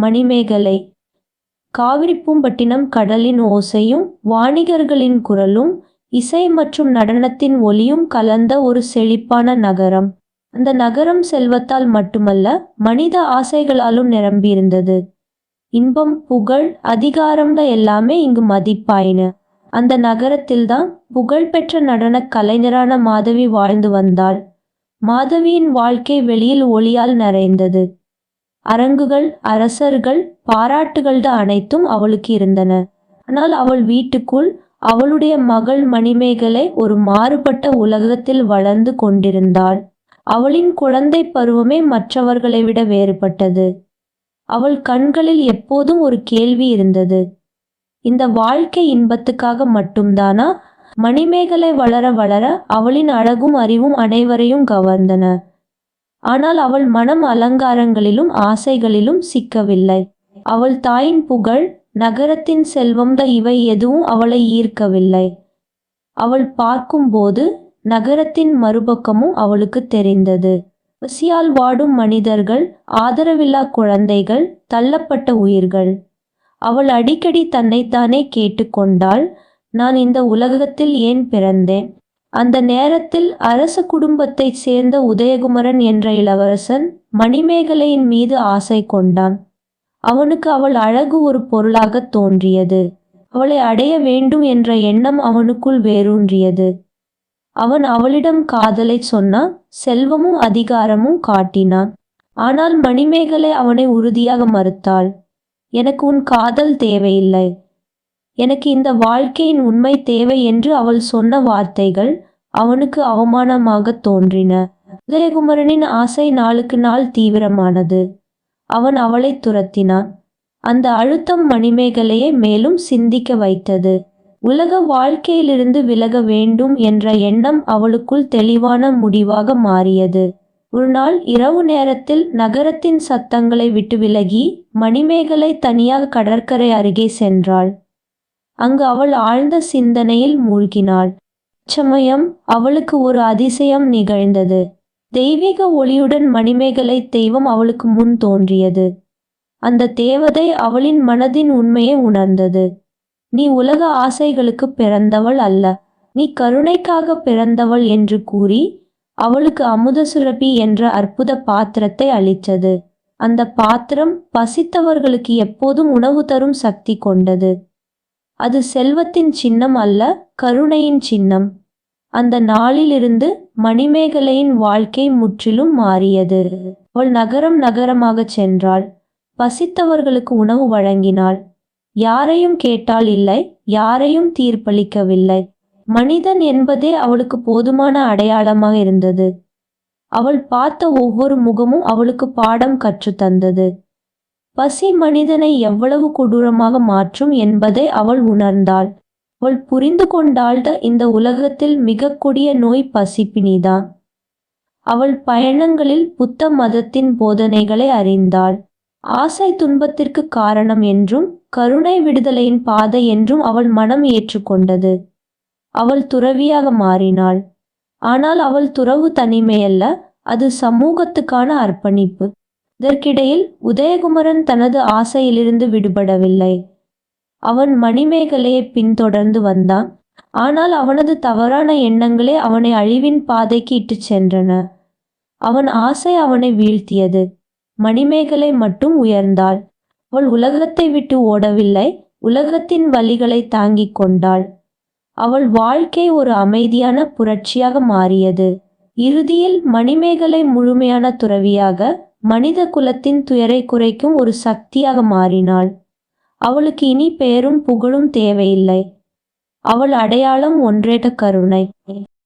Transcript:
மணிமேகலை. காவிரிப்பூம்பட்டினம் கடலின் ஓசையும் வாணிகர்களின் குரலும் இசை மற்றும் நடனத்தின் ஒலியும் கலந்த ஒரு செழிப்பான நகரம். அந்த நகரம் செல்வத்தால் மட்டுமல்ல மனித ஆசைகளாலும் நிரம்பியிருந்தது. இன்பம் புகழ் அதிகாரம்ல எல்லாமே இங்கு மதிப்பாயின. அந்த நகரத்தில்தான் புகழ்பெற்ற நடனக் கலைஞரான மாதவி வாழ்ந்து வந்தாள். மாதவியின் வாழ்க்கை வெளியில் ஒளியால் நிறைந்தது. அரங்குகள் அரசர்கள் பாராட்டுகள் அனைத்தும் அவளுக்கு இருந்தன. ஆனால் அவள் வீட்டுக்குள் அவளுடைய மகள் மணிமேகலை ஒரு மாறுபட்ட உலகத்தில் வளர்ந்து கொண்டிருந்தாள். அவளின் குழந்தை பருவமே மற்றவர்களை விட வேறுபட்டது. அவள் கண்களில் எப்போதும் ஒரு கேள்வி இருந்தது. இந்த வாழ்க்கை இன்பத்துக்காக மட்டும்தானா? மணிமேகலை வளர வளர அவளின் அழகும் அறிவும் அனைவரையும் கவர்ந்தன. ஆனால் அவள் மனம் அலங்காரங்களிலும் ஆசைகளிலும் சிக்கவில்லை. அவள் தாயின் புகழ் நகரத்தின் செல்வம் இவை எதுவும் அவளை ஈர்க்கவில்லை. அவள் பார்க்கும்போது நகரத்தின் மறுபக்கமும் அவளுக்கு தெரிந்தது. பசியால் வாடும் மனிதர்கள் ஆதரவில்லா குழந்தைகள் தள்ளப்பட்ட உயிர்கள். அவள் அடிக்கடி தன்னைத்தானே கேட்டுக்கொண்டாள் நான் இந்த உலகத்தில் ஏன் பிறந்தேன்? அந்த நேரத்தில் அரச குடும்பத்தைச் சேர்ந்த உதயகுமரன் என்ற இளவரசன் மணிமேகலையின் மீது ஆசை கொண்டான். அவனுக்கு அவள் அழகு ஒரு பொருளாக தோன்றியது. அவளை அடைய வேண்டும் என்ற எண்ணம் அவனுக்குள் வேரூன்றியது. அவன் அவளிடம் காதலை சொன்னான் செல்வமும் அதிகாரமும் காட்டினான். ஆனால் மணிமேகலை அவனை உறுதியாக மறுத்தாள். எனக்கு உன் காதல் தேவையில்லை. எனக்கு இந்த வாழ்க்கையின் உண்மை தேவை என்று அவள் சொன்ன வார்த்தைகள் அவனுக்கு அவமானமாக தோன்றின. உதயகுமரனின் ஆசை நாளுக்கு நாள் தீவிரமானது. அவன் அவளை துரத்தினான். அந்த அழுத்தம் மணிமேகலையை மேலும் சிந்திக்க வைத்தது. உலக வாழ்க்கையிலிருந்து விலக வேண்டும் என்ற எண்ணம் அவளுக்குள் தெளிவான முடிவாக மாறியது. ஒரு நாள் இரவு நேரத்தில் நகரத்தின் சத்தங்களை விட்டு விலகி மணிமேகலை தனியாக கடற்கரை அருகே சென்றாள். அங்கு அவள் ஆழ்ந்த சிந்தனையில் மூழ்கினாள். சமயம் அவளுக்கு ஒரு அதிசயம் நிகழ்ந்தது. தெய்வீக ஒளியுடன் மணிமேகலை தெய்வம் அவளுக்கு முன் தோன்றியது. அந்த தேவதை அவளின் மனதின் உண்மையை உணர்ந்தது. நீ உலக ஆசைகளுக்கு பிறந்தவள் அல்ல. நீ கருணைக்காக பிறந்தவள் என்று கூறி அவளுக்கு அமுத சுரபி என்ற அற்புத பாத்திரத்தை அளித்தது. அந்த பாத்திரம் பசித்தவர்களுக்கு எப்போதும் உணவு தரும் சக்தி கொண்டது. அது செல்வத்தின் சின்னம் அல்ல கருணையின் சின்னம். அந்த நாளிலிருந்து மணிமேகலையின் வாழ்க்கை முற்றிலும் மாறியது. அவள் நகரம் நகரமாக சென்றாள். பசித்தவர்களுக்கு உணவு வழங்கினாள். யாரையும் கேட்டால் இல்லை யாரையும் தீர்ப்பளிக்கவில்லை. மனிதன் என்பதே அவளுக்கு போதுமான அடையாளமாக இருந்தது. அவள் பார்த்த ஒவ்வொரு முகமும் அவளுக்கு பாடம் கற்றுத்தந்தது பசி மனிதனை எவ்வளவு கொடூரமாக மாற்றும் என்பதை அவள் உணர்ந்தாள். அவள் புரிந்து கொண்டாள் இந்த உலகத்தில் மிக கொடிய நோய் பசிப்பினிதான் அவள் பயணங்களில் புத்த மதத்தின் போதனைகளை அறிந்தாள். ஆசை துன்பத்திற்கு காரணம் என்றும் கருணை விடுதலையின் பாதை என்றும் அவள் மனம் ஏற்றுக்கொண்டது. அவள் துறவியாக மாறினாள். ஆனால் அவள் துறவு தனிமையல்ல அது சமூகத்துக்கான அர்ப்பணிப்பு. இதற்கிடையில் உதயகுமரன் தனது ஆசையிலிருந்து விடுபடவில்லை. அவன் மணிமேகலையை பின்தொடர்ந்து வந்தான். ஆனால் அவனது தவறான எண்ணங்களே அவனை அழிவின் பாதைக்கு இட்டுச் சென்றன. அவன் ஆசை அவனை வீழ்த்தியது. மணிமேகலை மட்டும் உயர்ந்தாள். அவள் உலகத்தை விட்டு ஓடவில்லை. உலகத்தின் வழிகளை தாங்கிக் கொண்டாள். அவள் வாழ்க்கை ஒரு அமைதியான புரட்சியாக மாறியது. இறுதியில் மணிமேகலை முழுமையான துறவியாக மனித குலத்தின் துயரை குறைக்கும் ஒரு சக்தியாக மாறினாள். அவளுக்கு இனி பெயரும் புகழும் தேவையில்லை. அவள் அடையாளம் ஒன்றேட்ட கருணை.